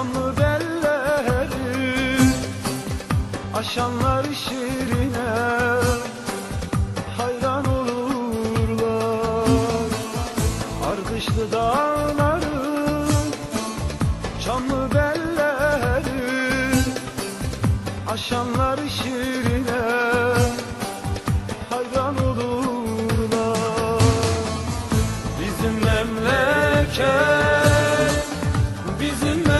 Şamlı belleri Aşanlar şirine Hayran olurlar. Ardışlı dağların Çamlı belleri Aşanlar şirine Hayran olurlar. Bizim memleket bizim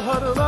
huddle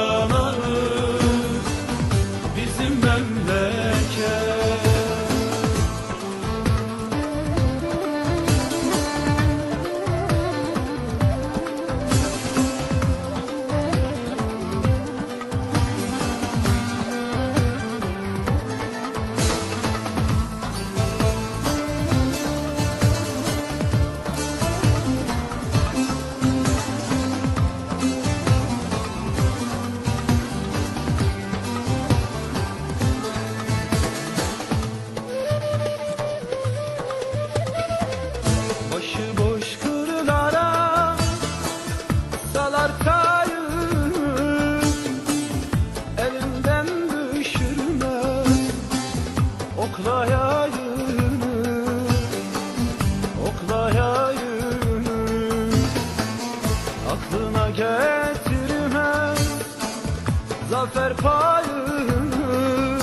payını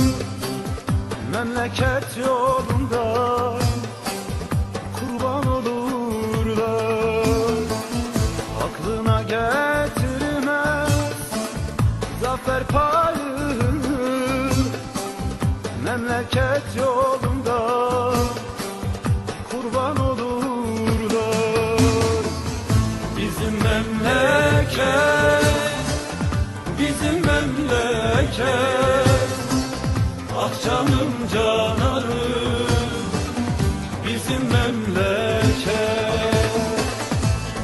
Memleket yolunda kurban olurlar. Aklına getirmez zafer payını Memleket yolunda canarım bizim memleket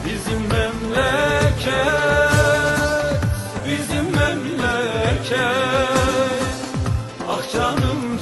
Bizim memleket Bizim memleket. Ah canım